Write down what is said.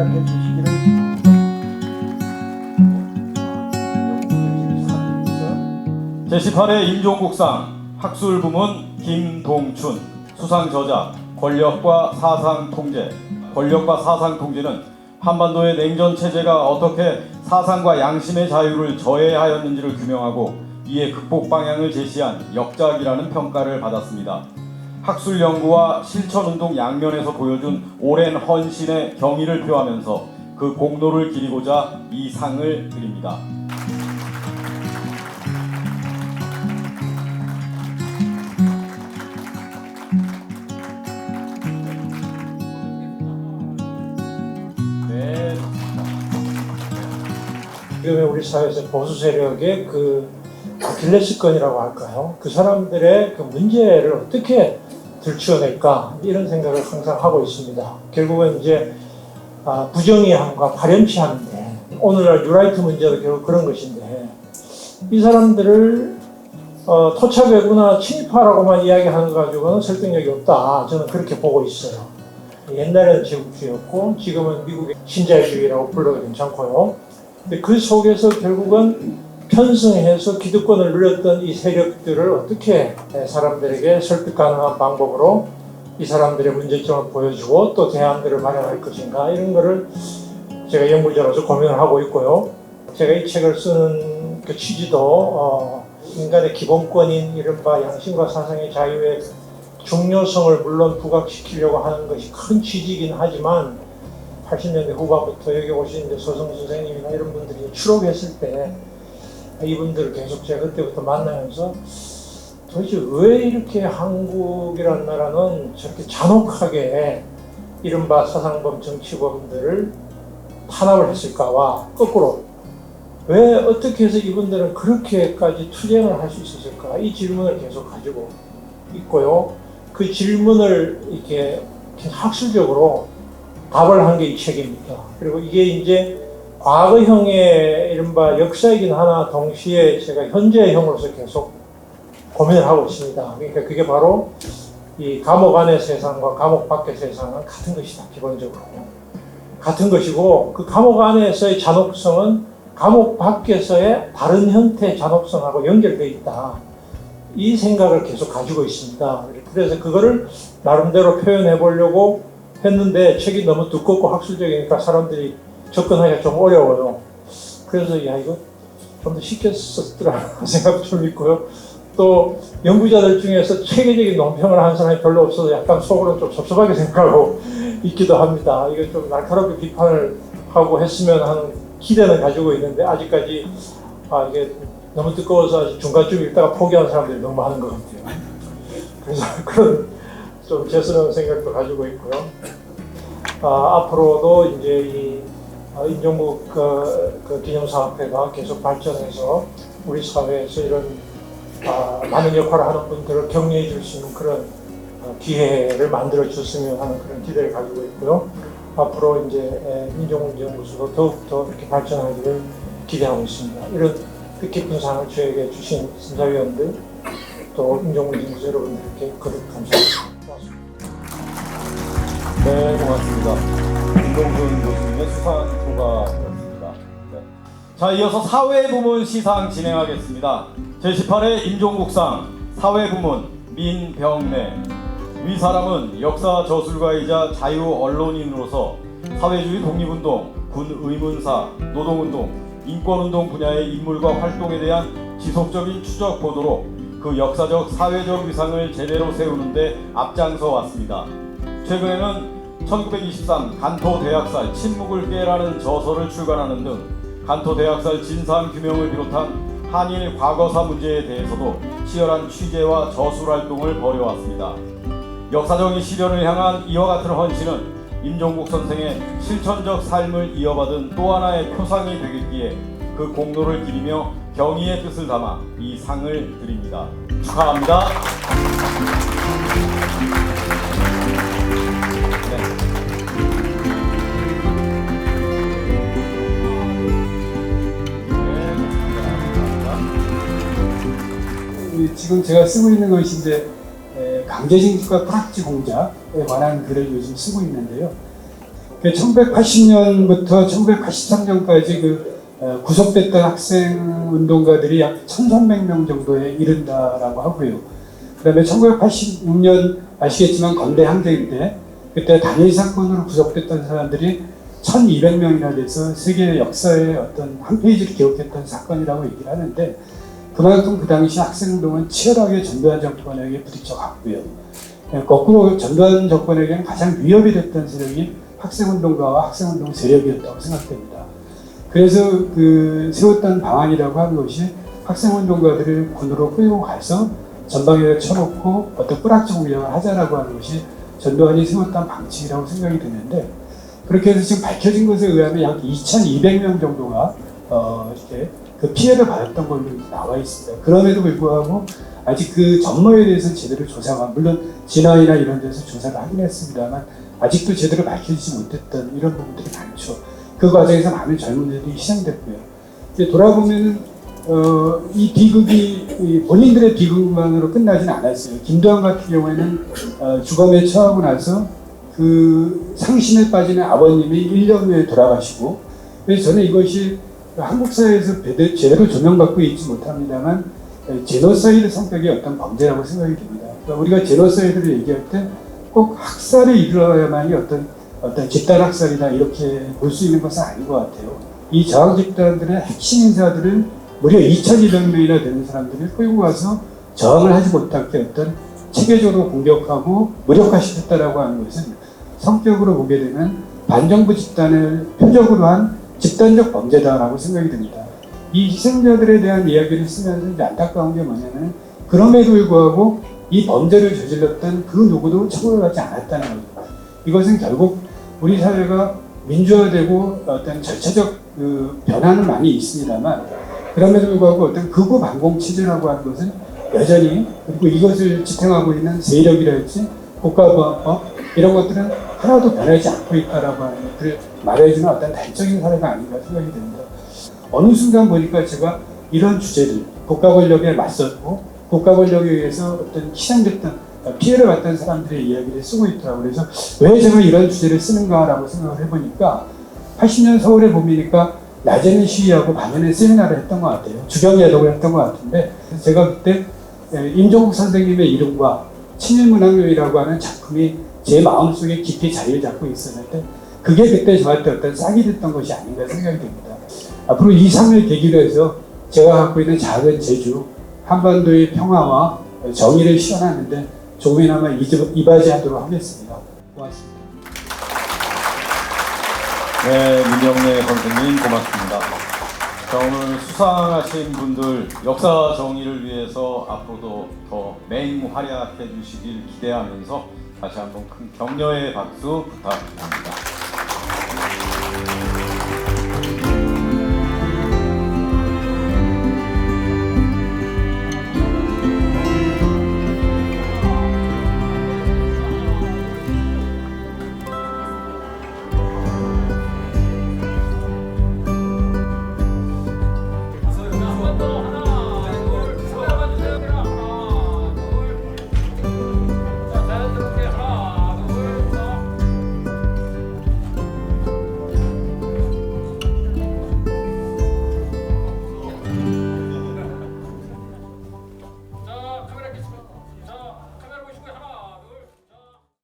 활약해 주시기를 제18회 임종국상 학술 부문 김동춘 수상 저자 권력과 사상 통제 권력과 사상 통제는 한반도의 냉전 체제가 어떻게 사상과 양심의 자유를 저해하였는지를 규명하고 이에 극복 방향을 제시한 역작이라는 평가를 받았습니다. 학술 연구와 실천 운동 양면에서 보여준 오랜 헌신의 경의를 표하면서 그 공로를 기리고자 이 상을 드립니다. 네. 지금의 우리 사회에서 보수 세력의 그 아킬레스건이라고 할까요? 그 사람들의 그 문제를 어떻게 들추어낼까 이런 생각을 항상 하고 있습니다. 결국은 이제 아, 부정의함과 파렴치함인데 오늘날 뉴라이트 문제도 결국 그런 것인데 이 사람들을 어, 토착외구나 친일파라고만 이야기하는 거 가지고는 설득력이 없다. 저는 그렇게 보고 있어요. 옛날에는 제국주의였고 지금은 미국의 신자유주의라고 불러도 괜찮고요. 근데 그 속에서 결국은 편승해서 기득권을 누렸던 이 세력들을 어떻게 사람들에게 설득 가능한 방법으로 이 사람들의 문제점을 보여주고 또 대안들을 마련할 것인가 이런 거를 제가 연구자로서 고민을 하고 있고요. 제가 이 책을 쓰는 그 취지도 어, 인간의 기본권인 이른바 양심과 사상의 자유의 중요성을 물론 부각시키려고 하는 것이 큰 취지이긴 하지만 80년대 후반부터 여기 오신 이제 소성 선생님이나 이런 분들이 추록했을 때 이분들을 계속 제가 그때부터 만나면서 도대체 왜 이렇게 한국이라는 나라는 저렇게 잔혹하게 이른바 사상범 정치범들을 탄압을 했을까와 거꾸로 왜 어떻게 해서 이분들은 그렇게까지 투쟁을 할 수 있었을까 이 질문을 계속 가지고 있고요. 그 질문을 이렇게 학술적으로 답을 한 게 이 책입니다. 그리고 이게 이제 과거형의 이른바 역사이긴 하나 동시에 제가 현재형으로서 계속 고민을 하고 있습니다. 그러니까 그게 바로 이 감옥 안의 세상과 감옥 밖의 세상은 같은 것이다, 기본적으로. 같은 것이고, 그 감옥 안에서의 잔혹성은 감옥 밖에서의 다른 형태의 잔혹성하고 연결되어 있다. 이 생각을 계속 가지고 있습니다. 그래서 그거를 나름대로 표현해 보려고 했는데 책이 너무 두껍고 학술적이니까 사람들이 접근하기가 좀 어려워요. 그래서 야 이거 좀 더 쉽게 썼더라 생각도 좀 있고요. 또 연구자들 중에서 체계적인 논평을 하는 사람이 별로 없어서 약간 속으로 좀 섭섭하게 생각하고 있기도 합니다. 이거 좀 날카롭게 비판을 하고 했으면 하는 기대는 가지고 있는데 아직까지 아 이게 너무 두꺼워서 아직 중간쯤 읽다가 포기하는 사람들이 너무 많은 것 같아요. 그래서 그런 좀 죄스러운 생각도 가지고 있고요. 아, 앞으로도 이제 이 아, 인종국 그, 그 기념사업회가 계속 발전해서 우리 사회에서 이런 아, 많은 역할을 하는 분들을 격려해 줄 수 있는 그런 어, 기회를 만들어 줬으면 하는 그런 기대를 가지고 있고요. 앞으로 이제 에, 민족문제연구소도 더욱더 이렇게 발전하기를 기대하고 있습니다. 이런 뜻깊은 상을 저에게 주신 심사위원들 또 인종문제연구소 여러분들께 거듭 감사합니다. 네, 고맙습니다. 김동준 교수님의 수상 소감이었습니다. 네. 자, 이어서 사회 부문 시상 진행하겠습니다. 제18회 임종국상 사회 부문 민병래 위 사람은 역사 저술가이자 자유 언론인으로서 사회주의 독립운동, 군 의문사, 노동운동, 인권운동 분야의 인물과 활동에 대한 지속적인 추적 보도로 그 역사적 사회적 위상을 제대로 세우는데 앞장서 왔습니다. 최근에는 1923 간토 대학살 침묵을 깨라는 저서를 출간하는 등 간토 대학살 진상 규명을 비롯한 한일 과거사 문제에 대해서도 치열한 취재와 저술 활동을 벌여왔습니다. 역사적인 시련을 향한 이와 같은 헌신은 임종국 선생의 실천적 삶을 이어받은 또 하나의 표상이 되겠기에 그 공로를 기리며 경의의 뜻을 담아 이 상을 드립니다. 축하합니다. 지금 제가 쓰고 있는 것이 이제 에, 강제징집과 프락지 공작에 관한 글을 요즘 쓰고 있는데요. 그 1980년부터 1983년까지 그 어, 구속됐던 학생 운동가들이 약 1,300명 정도에 이른다라고 하고요. 그 다음에 1986년 아시겠지만 건대 항쟁 때 그때 단일 사건으로 구속됐던 사람들이 1,200명이나 돼서 세계 역사의 어떤 한 페이지를 기록했던 사건이라고 얘기를 하는데 그만큼 그 당시 학생운동은 치열하게 전두환 정권에게 부딪혀 갔고요. 예, 거꾸로 전두환 정권에게는 가장 위협이 됐던 세력이 학생운동가와 학생운동 세력이었다고 생각됩니다. 그래서 그 세웠던 방안이라고 하는 것이 학생운동가들을 군으로 끌고 가서 전방에 쳐놓고 어떤 뿌락지 공격을 하자라고 하는 것이 전두환이 세웠던 방침이라고 생각이 드는데 그렇게 해서 지금 밝혀진 것에 의하면 약 2,200명 정도가 어, 이렇게 그 피해를 받았던 걸로 나와 있습니다. 그럼에도 불구하고 아직 그 전모에 대해서 제대로 조사가 물론 진화이나 이런 데서 조사를 하긴 했습니다만 아직도 제대로 밝혀지지 못했던 이런 부분들이 많죠. 그 과정에서 많은 젊은이들이 희생됐고요. 이제 돌아보면은 어, 이 비극이 이 본인들의 비극만으로 끝나진 않았어요. 김도환 같은 경우에는 어, 주검에 처하고 나서 그 상심에 빠지는 아버님이 1년 후에 돌아가시고 그래서 저는 이것이 한국 사회에서 제대- 제대로 조명받고 있지 못합니다만 에, 제노사이드 성격의 어떤 범죄라고 생각이 듭니다. 그러니까 우리가 제노사이드를 얘기할 때 꼭 학살이 이루어야만이 어떤 어떤 집단 학살이다 이렇게 볼 수 있는 것은 아닌 것 같아요. 이 저항 집단들의 핵심 인사들을 무려 2,200명이나 되는 사람들을 끌고 가서 저항을 하지 못하게 어떤 체계적으로 공격하고 무력화시켰다라고 하는 것은 성격으로 보게 되면 반정부 집단을 표적으로 한 집단적 범죄다라고 생각이 듭니다. 이 희생자들에 대한 이야기를 쓰면서 이제 안타까운 게 뭐냐면 그럼에도 불구하고 이 범죄를 저질렀던 그 누구도 처벌하지 않았다는 겁니다. 이것은 결국 우리 사회가 민주화되고 어떤 절차적 그 변화는 많이 있습니다만 그럼에도 불구하고 어떤 극우 반공 체제라고 하는 것은 여전히 그리고 이것을 지탱하고 있는 세력이랄지 국가보안법 이런 것들은 하나도 변하지 않고 있다라고 하는 것들을 말해주는 어떤 단적인 사례가 아닌가 생각이 듭니다. 어느 순간 보니까 제가 이런 주제들 국가 권력에 맞섰고 국가 권력에 의해서 어떤 희생됐던 피해를 봤던 사람들의 이야기를 쓰고 있더라고요. 그래서 왜 제가 이런 주제를 쓰는가라고 생각을 해보니까 80년 서울에 보니까 낮에는 시위하고 밤에는 세미나를 했던 것 같아요. 주경야독을 했던 것 같은데 제가 그때 에, 임종국 선생님의 이름과 친일문학요이라고 하는 작품이 제 마음속에 깊이 자리를 잡고 있었는데 그게 그때 저한테 어떤 싹이 됐던 것이 아닌가 생각이 됩니다. 앞으로 이 상을 계기로 해서 제가 갖고 있는 작은 제주 한반도의 평화와 정의를 실현하는데 조금이나마 이바- 이바지하도록 하겠습니다. 고맙습니다. 네, 문영래 선생님 고맙습니다. 자, 오늘 수상하신 분들 역사 정의를 위해서 앞으로도 더 맹활약해 주시길 기대하면서 다시 한번 큰 격려의 박수 부탁드립니다.